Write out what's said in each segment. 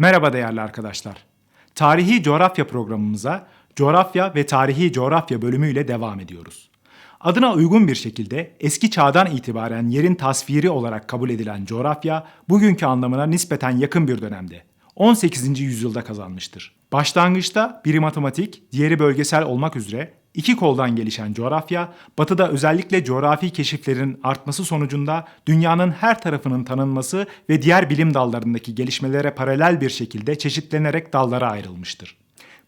Merhaba değerli arkadaşlar. Tarihi coğrafya programımıza coğrafya ve tarihi coğrafya bölümüyle devam ediyoruz. Adına uygun bir şekilde eski çağdan itibaren yerin tasviri olarak kabul edilen coğrafya bugünkü anlamına nispeten yakın bir dönemde 18. yüzyılda kazanmıştır. Başlangıçta biri matematik, diğeri bölgesel olmak üzere iki koldan gelişen coğrafya, batıda özellikle coğrafi keşiflerin artması sonucunda dünyanın her tarafının tanınması ve diğer bilim dallarındaki gelişmelere paralel bir şekilde çeşitlenerek dallara ayrılmıştır.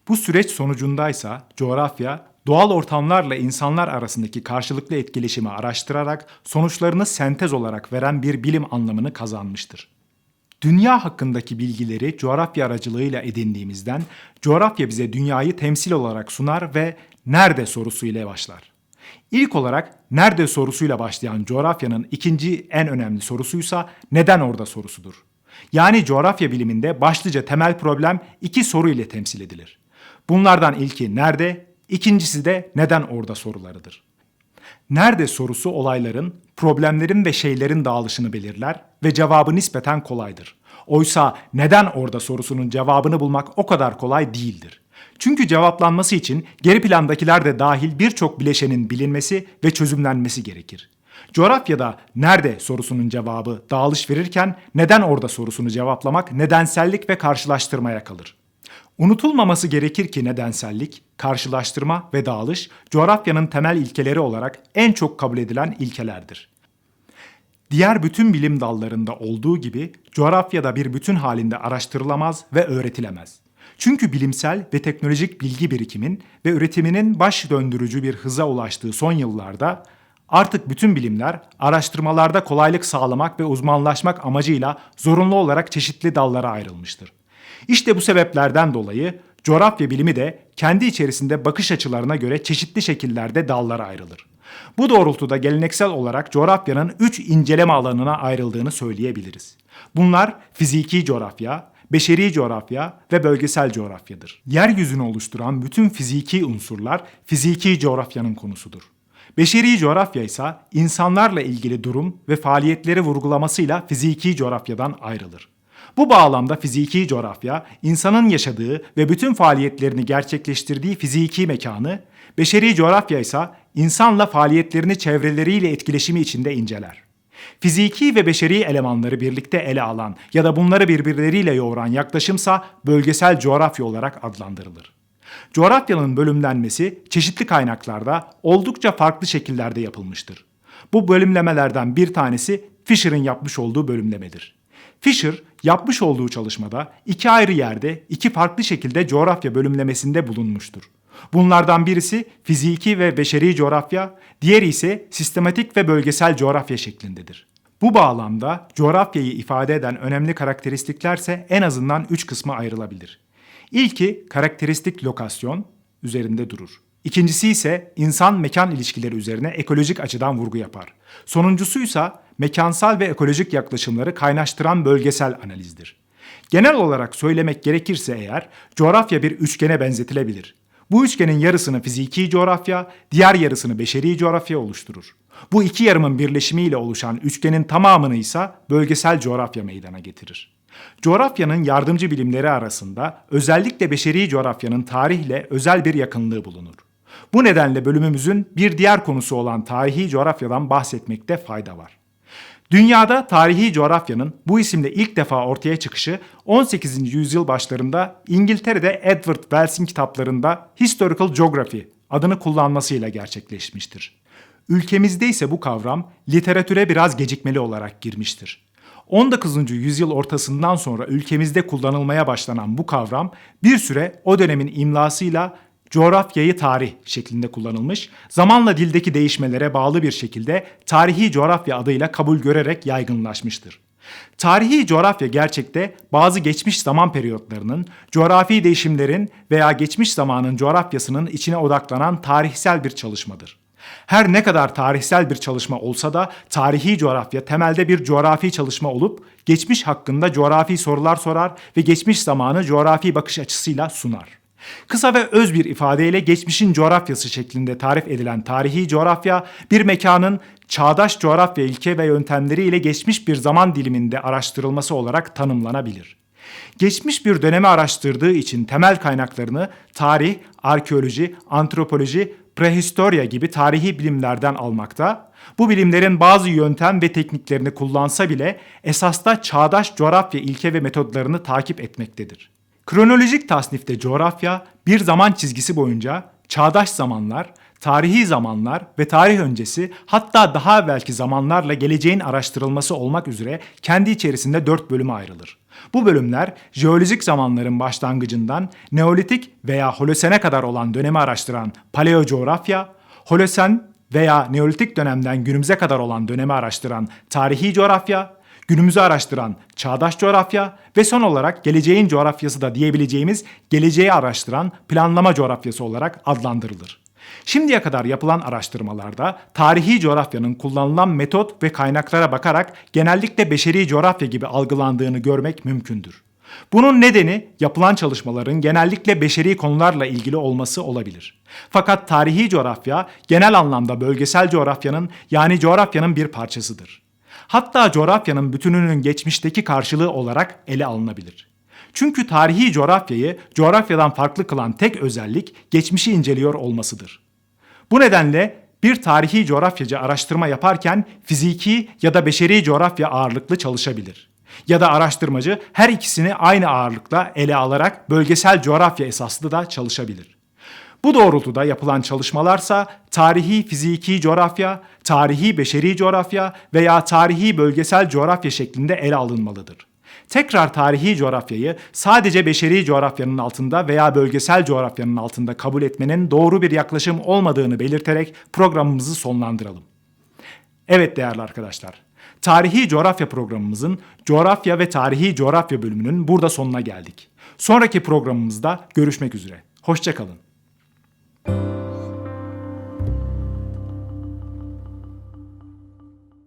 Bu süreç sonucundaysa coğrafya, doğal ortamlarla insanlar arasındaki karşılıklı etkileşimi araştırarak sonuçlarını sentez olarak veren bir bilim anlamını kazanmıştır. Dünya hakkındaki bilgileri coğrafya aracılığıyla edindiğimizden coğrafya bize dünyayı temsil olarak sunar ve nerede sorusuyla başlar. İlk olarak nerede sorusuyla başlayan coğrafyanın ikinci en önemli sorusuysa neden orada sorusudur. Yani coğrafya biliminde başlıca temel problem iki soru ile temsil edilir. Bunlardan ilki nerede, ikincisi de neden orada sorularıdır. Nerede sorusu olayların, problemlerin ve şeylerin dağılışını belirler ve cevabı nispeten kolaydır. Oysa neden orada sorusunun cevabını bulmak o kadar kolay değildir. Çünkü cevaplanması için geri plandakiler de dahil birçok bileşenin bilinmesi ve çözümlenmesi gerekir. Coğrafyada nerede sorusunun cevabı dağılış verirken neden orada sorusunu cevaplamak nedensellik ve karşılaştırmaya kalır. Unutulmaması gerekir ki nedensellik, karşılaştırma ve dağılış coğrafyanın temel ilkeleri olarak en çok kabul edilen ilkelerdir. Diğer bütün bilim dallarında olduğu gibi coğrafyada bir bütün halinde araştırılamaz ve öğretilemez. Çünkü bilimsel ve teknolojik bilgi birikimin ve üretiminin baş döndürücü bir hıza ulaştığı son yıllarda artık bütün bilimler araştırmalarda kolaylık sağlamak ve uzmanlaşmak amacıyla zorunlu olarak çeşitli dallara ayrılmıştır. İşte bu sebeplerden dolayı coğrafya bilimi de kendi içerisinde bakış açılarına göre çeşitli şekillerde dallara ayrılır. Bu doğrultuda geleneksel olarak coğrafyanın üç inceleme alanına ayrıldığını söyleyebiliriz. Bunlar fiziki coğrafya, beşeri coğrafya ve bölgesel coğrafyadır. Yeryüzünü oluşturan bütün fiziki unsurlar fiziki coğrafyanın konusudur. Beşeri coğrafya ise insanlarla ilgili durum ve faaliyetleri vurgulamasıyla fiziki coğrafyadan ayrılır. Bu bağlamda fiziki coğrafya, insanın yaşadığı ve bütün faaliyetlerini gerçekleştirdiği fiziki mekanı, beşeri coğrafya ise insanla faaliyetlerini çevreleriyle etkileşimi içinde inceler. Fiziki ve beşeri elemanları birlikte ele alan ya da bunları birbirleriyle yoğuran yaklaşımsa bölgesel coğrafya olarak adlandırılır. Coğrafyanın bölümlenmesi çeşitli kaynaklarda oldukça farklı şekillerde yapılmıştır. Bu bölümlemelerden bir tanesi Fisher'ın yapmış olduğu bölümlemedir. Fisher yapmış olduğu çalışmada iki ayrı yerde iki farklı şekilde coğrafya bölümlemesinde bulunmuştur. Bunlardan birisi fiziki ve beşeri coğrafya, diğeri ise sistematik ve bölgesel coğrafya şeklindedir. Bu bağlamda coğrafyayı ifade eden önemli karakteristiklerse en azından üç kısma ayrılabilir. İlki karakteristik lokasyon üzerinde durur. İkincisi ise insan-mekan ilişkileri üzerine ekolojik açıdan vurgu yapar. Sonuncusuysa mekansal ve ekolojik yaklaşımları kaynaştıran bölgesel analizdir. Genel olarak söylemek gerekirse eğer, coğrafya bir üçgene benzetilebilir. Bu üçgenin yarısını fiziki coğrafya, diğer yarısını beşeri coğrafya oluşturur. Bu iki yarımın birleşimiyle oluşan üçgenin tamamını ise bölgesel coğrafya meydana getirir. Coğrafyanın yardımcı bilimleri arasında özellikle beşeri coğrafyanın tarihle özel bir yakınlığı bulunur. Bu nedenle bölümümüzün bir diğer konusu olan tarihi coğrafyadan bahsetmekte fayda var. Dünyada tarihi coğrafyanın bu isimle ilk defa ortaya çıkışı 18. yüzyıl başlarında İngiltere'de Edward Wells'in kitaplarında Historical Geography adını kullanmasıyla gerçekleşmiştir. Ülkemizde ise bu kavram literatüre biraz gecikmeli olarak girmiştir. 19. yüzyıl ortasından sonra ülkemizde kullanılmaya başlanan bu kavram bir süre o dönemin imlasıyla coğrafyayı tarih şeklinde kullanılmış, zamanla dildeki değişmelere bağlı bir şekilde tarihi coğrafya adıyla kabul görerek yaygınlaşmıştır. Tarihi coğrafya gerçekte bazı geçmiş zaman periyotlarının, coğrafi değişimlerin veya geçmiş zamanın coğrafyasının içine odaklanan tarihsel bir çalışmadır. Her ne kadar tarihsel bir çalışma olsa da tarihi coğrafya temelde bir coğrafi çalışma olup geçmiş hakkında coğrafi sorular sorar ve geçmiş zamanı coğrafi bakış açısıyla sunar. Kısa ve öz bir ifadeyle geçmişin coğrafyası şeklinde tarif edilen tarihi coğrafya, bir mekanın çağdaş coğrafya ilke ve yöntemleriyle geçmiş bir zaman diliminde araştırılması olarak tanımlanabilir. Geçmiş bir dönemi araştırdığı için temel kaynaklarını tarih, arkeoloji, antropoloji, prehistorya gibi tarihi bilimlerden almakta, bu bilimlerin bazı yöntem ve tekniklerini kullansa bile esasda çağdaş coğrafya ilke ve metodlarını takip etmektedir. Kronolojik tasnifte coğrafya bir zaman çizgisi boyunca çağdaş zamanlar, tarihi zamanlar ve tarih öncesi hatta daha evvelki zamanlarla geleceğin araştırılması olmak üzere kendi içerisinde dört bölüme ayrılır. Bu bölümler jeolojik zamanların başlangıcından Neolitik veya Holosene kadar olan dönemi araştıran paleocoğrafya, Holosen veya Neolitik dönemden günümüze kadar olan dönemi araştıran tarihi coğrafya, günümüzü araştıran çağdaş coğrafya ve son olarak geleceğin coğrafyası da diyebileceğimiz geleceği araştıran planlama coğrafyası olarak adlandırılır. Şimdiye kadar yapılan araştırmalarda tarihi coğrafyanın kullanılan metot ve kaynaklara bakarak genellikle beşeri coğrafya gibi algılandığını görmek mümkündür. Bunun nedeni yapılan çalışmaların genellikle beşeri konularla ilgili olması olabilir. Fakat tarihi coğrafya genel anlamda bölgesel coğrafyanın yani coğrafyanın bir parçasıdır. Hatta coğrafyanın bütününün geçmişteki karşılığı olarak ele alınabilir. Çünkü tarihi coğrafyayı coğrafyadan farklı kılan tek özellik geçmişi inceliyor olmasıdır. Bu nedenle bir tarihi coğrafyacı araştırma yaparken fiziki ya da beşeri coğrafya ağırlıklı çalışabilir. Ya da araştırmacı her ikisini aynı ağırlıkla ele alarak bölgesel coğrafya esaslı da çalışabilir. Bu doğrultuda yapılan çalışmalarsa tarihi fiziki coğrafya, tarihi beşeri coğrafya veya tarihi bölgesel coğrafya şeklinde ele alınmalıdır. Tekrar tarihi coğrafyayı sadece beşeri coğrafyanın altında veya bölgesel coğrafyanın altında kabul etmenin doğru bir yaklaşım olmadığını belirterek programımızı sonlandıralım. Evet değerli arkadaşlar, tarihi coğrafya programımızın coğrafya ve tarihi coğrafya bölümünün burada sonuna geldik. Sonraki programımızda görüşmek üzere. Hoşçakalın.